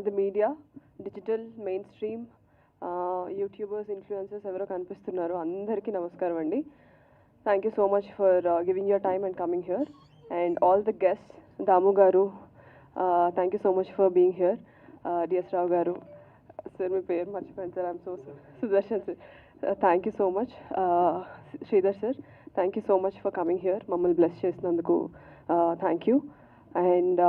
All the media digital mainstream YouTubers influencers ఎవరో కనిపిస్తున్నారు. అందరికీ నమస్కారం అండి. Thank you so much for giving your time and coming here and all the guest Damu గారు thank you so much for being here DS Rao గారు sir మీ పేరు మర్చిపోయాను sir I'm so Sudarshan sir thank you so much Sridhar sir thank you so much for coming here మమ్మల్ని bless చేసినందుకు thank you and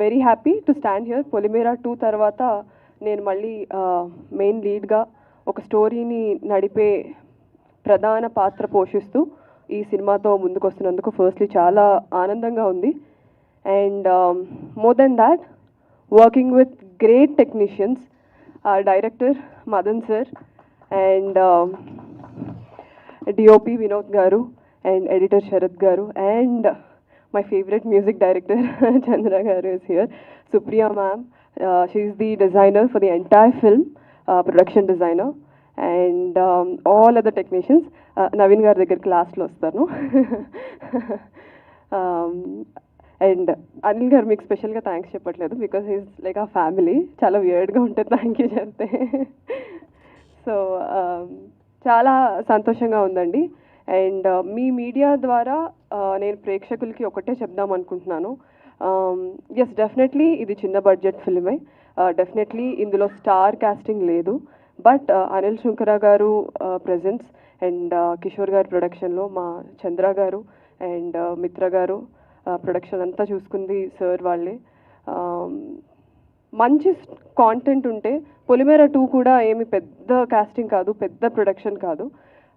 very happy to stand here Polimera two తర్వాత నేను మళ్ళీ main లీడ్గా ఒక స్టోరీని నడిపే ప్రధాన పాత్ర పోషిస్తూ ఈ సినిమాతో ముందుకు వస్తున్నందుకు ఫస్ట్లీ చాలా ఆనందంగా ఉంది. And more than that working with great technicians director Madan sir and DOP Vinod గారు అండ్ ఎడిటర్ శరత్ గారు and my favourite music director Chandra గారు is here Supriya ma'am she's the designer for the entire film production designer and all other technicians Naveen గారి దగ్గరికి లాస్ట్లో వస్తాను and Anil గారు మీకు స్పెషల్గా థ్యాంక్స్ చెప్పట్లేదు బికాస్ ఈజ్ లైక్ ఆ ఫ్యామిలీ చాలా వియర్డ్గా ఉంటుంది థ్యాంక్ యూ చెప్తే. సో చాలా సంతోషంగా ఉందండి. అండ్ మీ మీడియా ద్వారా నేను ప్రేక్షకులకి ఒకటే చెప్దాం అనుకుంటున్నాను. ఎస్ డెఫినెట్లీ ఇది చిన్న బడ్జెట్ ఫిల్మే. డెఫినెట్లీ ఇందులో స్టార్ కాస్టింగ్ లేదు. బట్ అనిల్ శుంకర గారు ప్రెజెన్స్ అండ్ కిషోర్ గారి ప్రొడక్షన్లో మా చంద్ర గారు అండ్ మిత్ర గారు ప్రొడక్షన్ అంతా చూసుకుంది సార్ వాళ్ళే. మంచి కాంటెంట్ ఉంటే పొలిమేర టూ కూడా ఏమి పెద్ద కాస్టింగ్ కాదు పెద్ద ప్రొడక్షన్ కాదు.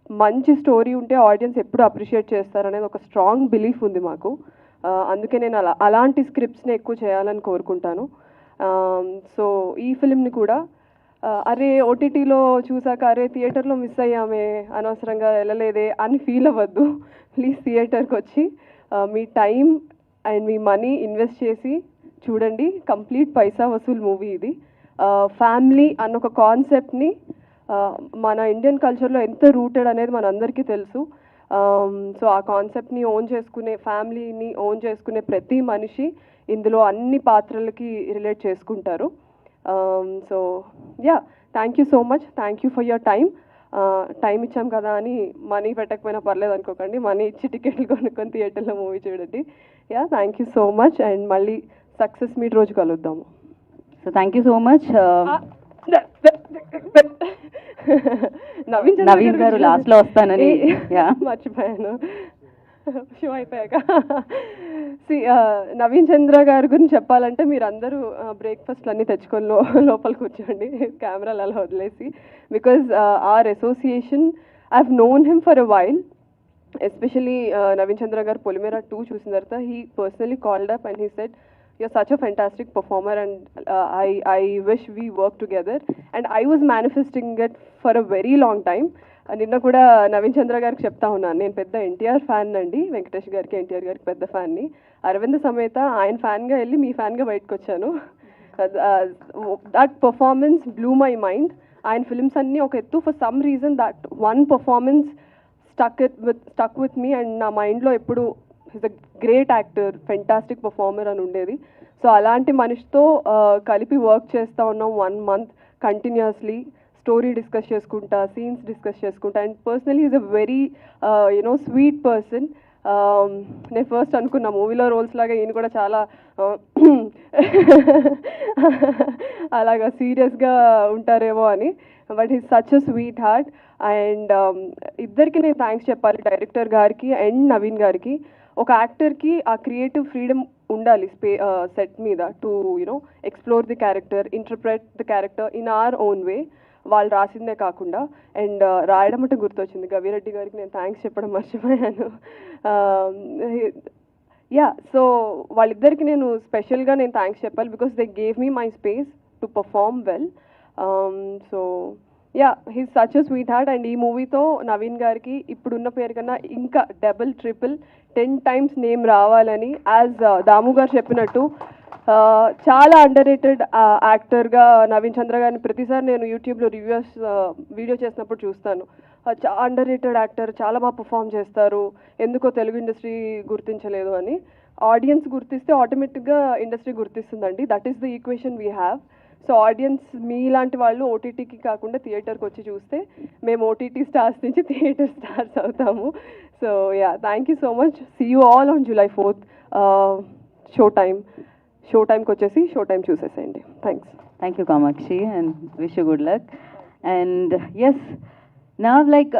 మంచి స్టోరీ ఉంటే ఆడియన్స్ ఎప్పుడు అప్రిషియేట్ చేస్తారనేది ఒక స్ట్రాంగ్ బిలీఫ్ ఉంది మాకు. అందుకే నేను అలా అలాంటి స్క్రిప్ట్స్ని ఎక్కువ చేయాలని కోరుకుంటాను. సో ఈ ఫిలింని కూడా అరే ఓటీటీలో చూసాక అరే థియేటర్లో మిస్ అయ్యామే అనవసరంగా వెళ్ళలేదే అని ఫీల్ అవ్వద్దు. ప్లీజ్ థియేటర్కి వచ్చి మీ టైం అండ్ మీ మనీ ఇన్వెస్ట్ చేసి చూడండి. కంప్లీట్ పైసా వసూల్ మూవీ ఇది. ఫ్యామిలీ అన్న ఒక కాన్సెప్ట్ని మన ఇండియన్ కల్చర్లో ఎంత రూటెడ్ అనేది మనందరికీ తెలుసు. సో ఆ కాన్సెప్ట్ని ఓన్ చేసుకునే ఫ్యామిలీని ఓన్ చేసుకునే ప్రతి మనిషి ఇందులో అన్ని పాత్రలకి రిలేట్ చేసుకుంటారు. So yeah thank you so much thank you for your time time ఇచ్చాం కదా అని మనీ పెట్టకపోయినా పర్లేదు అనుకోకండి. మనీ ఇచ్చి టికెట్లు కొనుక్కొని థియేటర్లో మూవీ చూడండి. Yeah thank you so much and మళ్ళీ సక్సెస్ మీట్ రోజు కలుద్దాము. So thank you so much Naveen Chandra Naveen గారు last లో వస్తానని. మర్చిపోయాను. షో అయిపోయాక. సి నవీన్ చంద్ర గారి గురించి చెప్పాలంటే మీరు అందరూ బ్రేక్ఫాస్ట్ అన్నీ తెచ్చుకొని లో లోపల కూర్చోండి. కెమెరాలు అలా వదిలేసి. Because our association I have known him for a while especially Naveen Chandra గారు పొలిమేరా టూ చూసిన తర్వాత he personally called up and he said you're such a fantastic performer and uh, I, I wish we work together. And I was manifesting it for a very long time. నిన్న కూడా నవీన్ చంద్ర గారికి చెప్తా ఉన్నాను. నేను పెద్ద NTR fan అండి. వెంకటేష్ గారికి ఎన్టీఆర్ గారికి పెద్ద ఫ్యాన్ని. అరవింద్ సమేత ఆయన ఫ్యాన్గా వెళ్ళి మీ ఫ్యాన్గా బయటకు వచ్చాను that performance blew my mind ఆయన ఫిల్మ్స్ అన్నీ ఒక ఎత్తు. For some reason that one performance stuck with stuck with me and నా మైండ్లో ఎప్పుడు is a great actor fantastic performer అని ఉండేది. సో అలాంటి మనిషితో కలిపి వర్క్ చేస్తూ ఉన్నాం one month continuously story discuss చేసుకుంటా సీన్స్ డిస్కస్ చేసుకుంటా. And personally is a very you know sweet person నేను ఫస్ట్ అనుకున్న మూవీలో రోల్స్ లాగా ఈయన కూడా చాలా అలాగా సీరియస్గా ఉంటారేమో అని. But is such a sweet heart and ఇద్దరికి నేను థ్యాంక్స్ చెప్పాలి డైరెక్టర్ గారికి అండ్ నవీన్ గారికి. ఒక యాక్టర్కి ఆ క్రియేటివ్ ఫ్రీడమ్ ఉండాలి స్పే సెట్ మీద to you know explore the character interpret the character in our own way వాళ్ళు రాసిందే కాకుండా. అండ్ రాయడం అంటే గుర్తొచ్చింది. గవిరెడ్డి గారికి నేను థ్యాంక్స్ చెప్పడం మర్చిపోయాను. యా సో వాళ్ళిద్దరికి నేను స్పెషల్గా నేను థ్యాంక్స్ చెప్పాలి because they gave me my space to perform well. So ya he's such a sweet heart and ఈ మూవీతో నవీన్ గారికి ఇప్పుడున్న పేరు కన్నా ఇంకా double triple ten times name రావాలని యాజ్ uh, దాము గారు చెప్పినట్టు uh, చాలా అండర్ రేటెడ్ యాక్టర్గా నవీన్ చంద్ర గారిని ప్రతిసారి నేను యూట్యూబ్లో రివ్యూస్ వీడియో చేసినప్పుడు చూస్తాను. Uh, చా చాలా అండర్ రేటెడ్ యాక్టర్ చాలా బాగా పర్ఫామ్ చేస్తారు. ఎందుకో తెలుగు ఇండస్ట్రీ గుర్తించలేదు అని. ఆడియన్స్ గుర్తిస్తే ఆటోమేటిక్గా industry గుర్తిస్తుందండి. That is the equation we have so audience మీలాంటి వాళ్ళు ఓటీటీకి కాకుండా థియేటర్కి వచ్చి చూస్తే మేము ఓటీటీ స్టార్స్ నుంచి థియేటర్ స్టార్స్ అవుతాము. So ya thank you so much. See you all on July fourth show time show టైంకి వచ్చేసి షో టైం చూసేసేయండి. Thanks thank you Kamakshi and wish good luck and yes నా like